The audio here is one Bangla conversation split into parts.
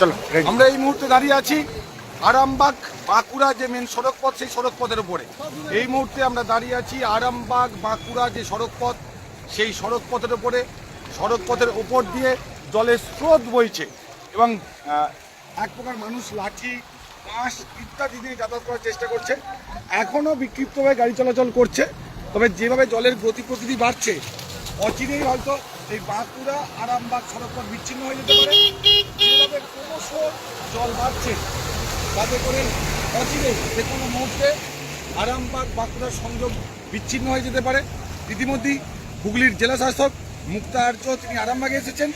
চলো আমরা এই মুহূর্তে দাঁড়িয়ে আছি আরামবাগ বাঁকুড়া যে মেন সড়ক পথ সেই সড়ক পথের উপরে। এই মুহূর্তে আমরা দাঁড়িয়ে আছি আরামবাগ বাঁকুড়া যে সড়ক পথ সেই সড়ক পথের উপরে। সড়ক পথের উপর দিয়ে জলের স্রোত বইছে এবং এক প্রকার মানুষ লাঠি, বাঁশ ইত্যাদি দিয়ে যাতায়াত করার চেষ্টা করছে। এখনও বিক্ষিপ্তভাবে গাড়ি চলাচল করছে, তবে যেভাবে জলের গতি প্রকৃতি বাড়ছে, অচিরেই হয়তো এই বাঁকুড়া আরামবাগ সড়ক পথ বিচ্ছিন্ন হয়ে যেতে পারে। যেভাবে ক্রমশ জল বাড়ছে, তাতে করে অচিরে যে কোনো মুহূর্তে আরামবাগ বাঁকুড়ার সংযোগ বিচ্ছিন্ন হয়ে যেতে পারে। ইতিমধ্যেই হুগলির জেলা শাসক মুক্তা আর্য তিনি আরামবাগে এসেছেন।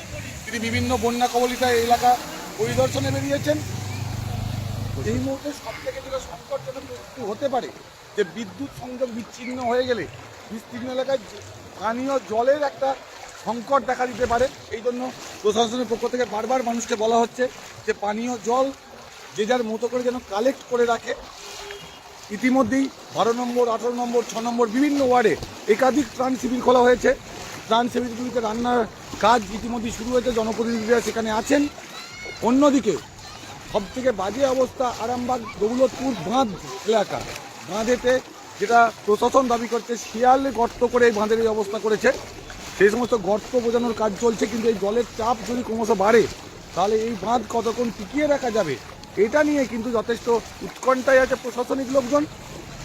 তিনি বিভিন্ন বন্যা কবলিত এলাকা পরিদর্শনে বেরিয়েছেন। এই মুহূর্তে সব থেকে যেটা সংকটজনক হতে পারে, যে বিদ্যুৎ সংযোগ বিচ্ছিন্ন হয়ে গেলে বিস্তীর্ণ এলাকায় পানীয় জলের একটা সংকট দেখা দিতে পারে। এই জন্য প্রশাসনের পক্ষ থেকে বারবার মানুষকে বলা হচ্ছে যে পানীয় জল যে যার মতো করে যেন কালেক্ট করে রাখে। ইতিমধ্যেই বারো নম্বর, আঠারো নম্বর, ছ নম্বর বিভিন্ন ওয়ার্ডে একাধিক ত্রাণ শিবির খোলা হয়েছে। ত্রাণ শিবিরগুলিতে রান্নার কাজ ইতিমধ্যেই শুরু হয়েছে, জনপ্রতিনিধিরা সেখানে আছেন। অন্যদিকে সব থেকে বাজে অবস্থা আরামবাগ, দৌলতপুর, বাঁধ এলাকা। বাঁধেতে যেটা প্রশাসন দাবি করছে, শিয়াল গর্ত করে এই বাঁধের এই অবস্থা করেছে। সেই সমস্ত গর্ত বোঝানোর কাজ চলছে, কিন্তু এই জলের চাপ যদি ক্রমশ বাড়ে, তাহলে এই বাঁধ কতক্ষণ টিকিয়ে রাখা যাবে? এটা নিয়ে কিন্তু যথেষ্ট উৎকণ্ঠায় আছে প্রশাসনিক লোকজন,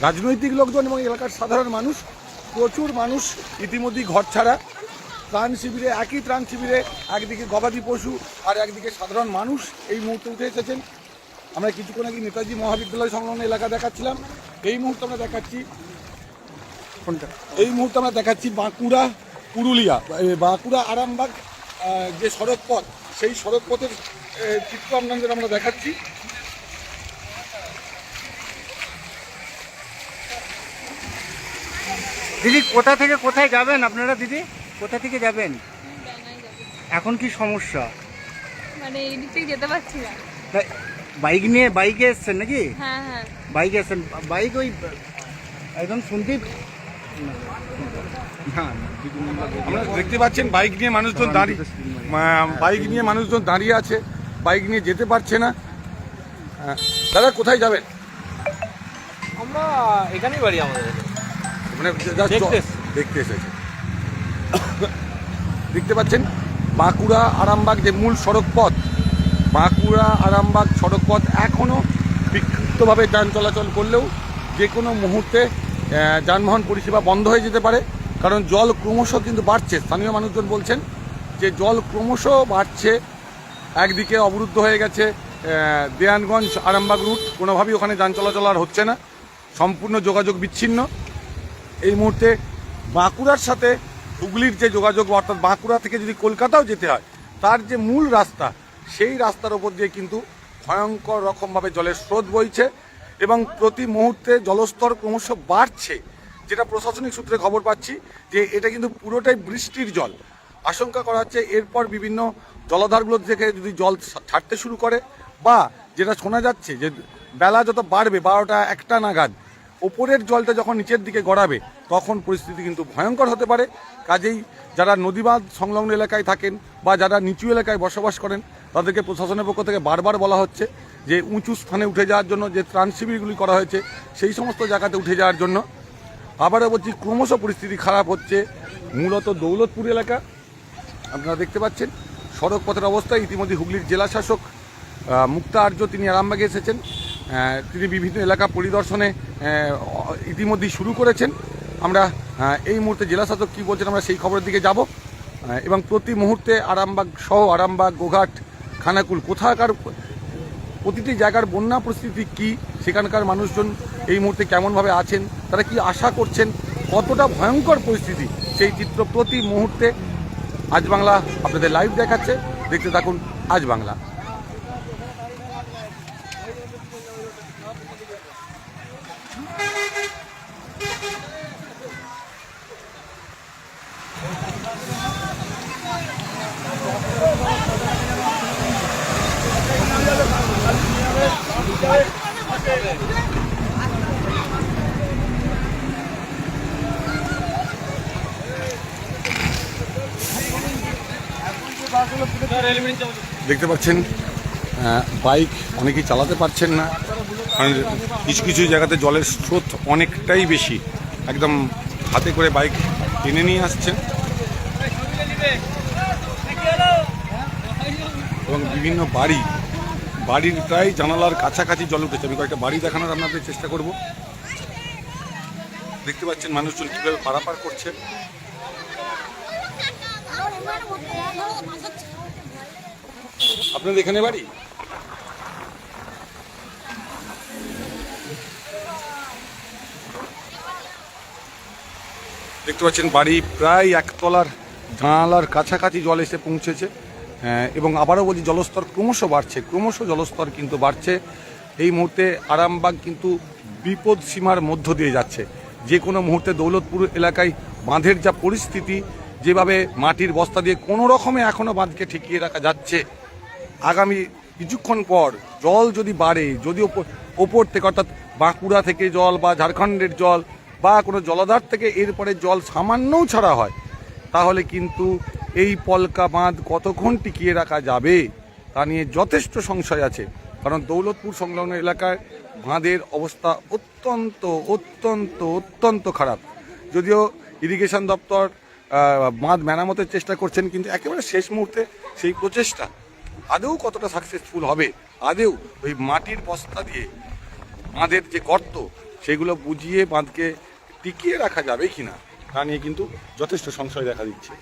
রাজনৈতিক লোকজন এবং এলাকার সাধারণ মানুষ, প্রচুর মানুষ ইতিমধ্যেই ঘর ছাড়া। ত্রাণ শিবিরে, একই ত্রাণ শিবিরে, একদিকে গবাদি পশু আর একদিকে সাধারণ মানুষ এই মুহূর্তে উঠে এসেছেন। আমরা কিছুক্ষণ আগে নেতাজি মহাবিদ্যালয় সংলগ্ন এলাকা দেখাচ্ছিলাম। এই মুহূর্তে আমরা দেখাচ্ছি, এই মুহূর্তে আমরা দেখাচ্ছি বাঁকুড়া পুরুলিয়া বাঁকুড়া আরামবাগ যে সড়ক পথ সেই সড়ক পথের চিত্র আপনাদের আমরা দেখাচ্ছি। দিদি কোথা থেকে কোথায় যাবেন আপনারা দিদি? কোথা থেকে যাবেন? এখন কি সমস্যা? মানে এই দিক থেকে যেতে পারছি না। বাইক নিয়ে বাইকে এসছেন নাকি? হ্যাঁ হ্যাঁ। বাইকে এসছেন। বাইক ওই একদম শুনতেই আমরা দেখতে পাচ্ছেন বাইক নিয়ে মানুষজন দাঁড়িয়ে বাইক নিয়ে মানুষজন দাঁড়িয়ে আছে বাইক নিয়ে যেতে পারছে না। আহ, দাদা কোথায় যাবেন? আমরা এখানেই বাড়ি আমাদের। মানে দেখতে এসেছি। দেখতে পাচ্ছেন? বাঁকুড়া আরামবাগ যে মূল সড়ক পথ বাঁকুড়া আরামবাগ সড়ক পথ এখনও বিক্ষিপ্তভাবে যান চলাচল করলেও যে কোনো মুহূর্তে যানবাহন পরিষেবা বন্ধ হয়ে যেতে পারে। কারণ জল ক্রমশ কিন্তু বাড়ছে। স্থানীয় মানুষজন বলছেন যে জল ক্রমশ বাড়ছে, একদিকে অবরুদ্ধ হয়ে গেছে দেয়ানগঞ্জ আরামবাগ রুট। কোনোভাবেই ওখানে যান চলাচল আর হচ্ছে না। সম্পূর্ণ যোগাযোগ বিচ্ছিন্ন। এই মুহূর্তে বাঁকুড়ার সাথে হুগলির যে যোগাযোগ, অর্থাৎ বাঁকুড়া থেকে যদি কলকাতাও যেতে হয়, তার যে মূল রাস্তা, সেই রাস্তার ওপর দিয়ে কিন্তু ভয়ঙ্কর রকমভাবে জলের স্রোত বইছে। এবং প্রতি মুহূর্তে জলস্তর ক্রমশ বাড়ছে, যেটা প্রশাসনিক সূত্রে খবর পাচ্ছি যে এটা কিন্তু পুরোটাই বৃষ্টির জল। আশঙ্কা করা হচ্ছে এরপর বিভিন্ন জলাধারগুলো থেকে যদি জল ছাড়তে শুরু করে, বা যেটা শোনা যাচ্ছে যে বেলা যত বাড়বে, বারোটা একটা নাগাদ ওপরের জলটা যখন নিচের দিকে গড়াবে, তখন পরিস্থিতি কিন্তু ভয়ঙ্কর হতে পারে। কাজেই যারা নদীবাঁধ সংলগ্ন এলাকায় থাকেন বা যারা নিচু এলাকায় বসবাস করেন, তাদেরকে প্রশাসনের পক্ষ থেকে বারবার বলা হচ্ছে যে উঁচু স্থানে উঠে যাওয়ার জন্য, যে ত্রাণ শিবিরগুলি করা হয়েছে, সেই সমস্ত জায়গাতে উঠে যাওয়ার জন্য। আবারও বলছি, ক্রমশ পরিস্থিতি খারাপ হচ্ছে মূলত দৌলতপুর এলাকা। আপনারা দেখতে পাচ্ছেন, সড়ক পথের ইতিমধ্যে হুগলির জেলা শাসক মুক্তা আর্য তিনি আরামবাগে এসেছেন। তিনি বিভিন্ন এলাকা পরিদর্শনে ইতিমধ্যেই শুরু করেছেন। আমরা আহ, এই মুহূর্তে জেলা শাসক কী বলছেন আমরা সেই খবরের দিকে যাব। এবং প্রতি মুহূর্তে আরামবাগ সহ আরামবাগ গোঘাট খানাকুল কোথাকার প্রতিটি জায়গার বন্যা পরিস্থিতি কি সেখানকার মানুষজন এই মুহূর্তে কেমনভাবে আছেন তারা কি আশা করছেন কতটা ভয়ঙ্কর পরিস্থিতি সেই চিত্র প্রতি মুহূর্তে আজ বাংলা আপনাদের লাইভ দেখাচ্ছে। দেখতে থাকুন আজ বাংলা। দেখতে পাচ্ছেন বাইক অনেকেই চালাতে পারছেন না কিছু কিছু জায়গাতে জলের স্রোত অনেকটাই বেশি। একদম হাতে করে বাইক টেনে নিয়ে আসছেন। এবং বিভিন্ন বাড়ি বাড়ির প্রায় জানালার কাছাকাছি জল উঠেছে। আমি কয়েকটা বাড়ি দেখানোর আপনাদের চেষ্টা করব। দেখতে পাচ্ছেন মানুষজন কীভাবে পারাপার করছে। আপনাদের এখানে বাড়ি? দেখতে পাচ্ছেন বাড়ি প্রায় একতলার জানালার কাছাকাছি জল এসে পৌঁছেছে। এবং আবারও বলছি, জলস্তর ক্রমশ বাড়ছে, ক্রমশ জলস্তর কিন্তু বাড়ছে। এই মুহূর্তে আরামবাগ কিন্তু বিপদ সীমার মধ্য দিয়ে যাচ্ছে। যে কোনো মুহূর্তে দৌলতপুর এলাকায় বাঁধের যা পরিস্থিতি, যেভাবে মাটির বস্তা দিয়ে কোনো রকমে এখনও বাঁধকে ঠেকিয়ে রাখা যাচ্ছে, আগামী কিছুক্ষণ পর জল যদি বাড়ে, যদি ওপর থেকে অর্থাৎ বাঁকুড়া থেকে জল বা ঝাড়খণ্ডের জল বা কোনো জলাধার থেকে এরপরে জল সামান্যও ছাড়া হয়, তাহলে কিন্তু এই পলকা বাঁধ কতক্ষণ টিকিয়ে রাখা যাবে তা নিয়ে যথেষ্ট সংশয় আছে কারণ দৌলতপুর সংলগ্ন এলাকায় বাঁধের অবস্থা অত্যন্ত অত্যন্ত অত্যন্ত খারাপ যদিও ইরিগেশন দপ্তর বাঁধ মেরামতের চেষ্টা করছেন, কিন্তু একেবারে শেষ মুহূর্তে সেই প্রচেষ্টা আদৌ কতটা সাকসেসফুল হবে, আদৌ ওই মাটির বস্তা দিয়ে বাঁধের যে গর্ত, সেগুলো বুঝিয়ে বাঁধকে টিকিয়ে রাখা যাবে কিনা, তা নিয়ে কিন্তু যথেষ্ট সংশয় দেখা দিচ্ছি।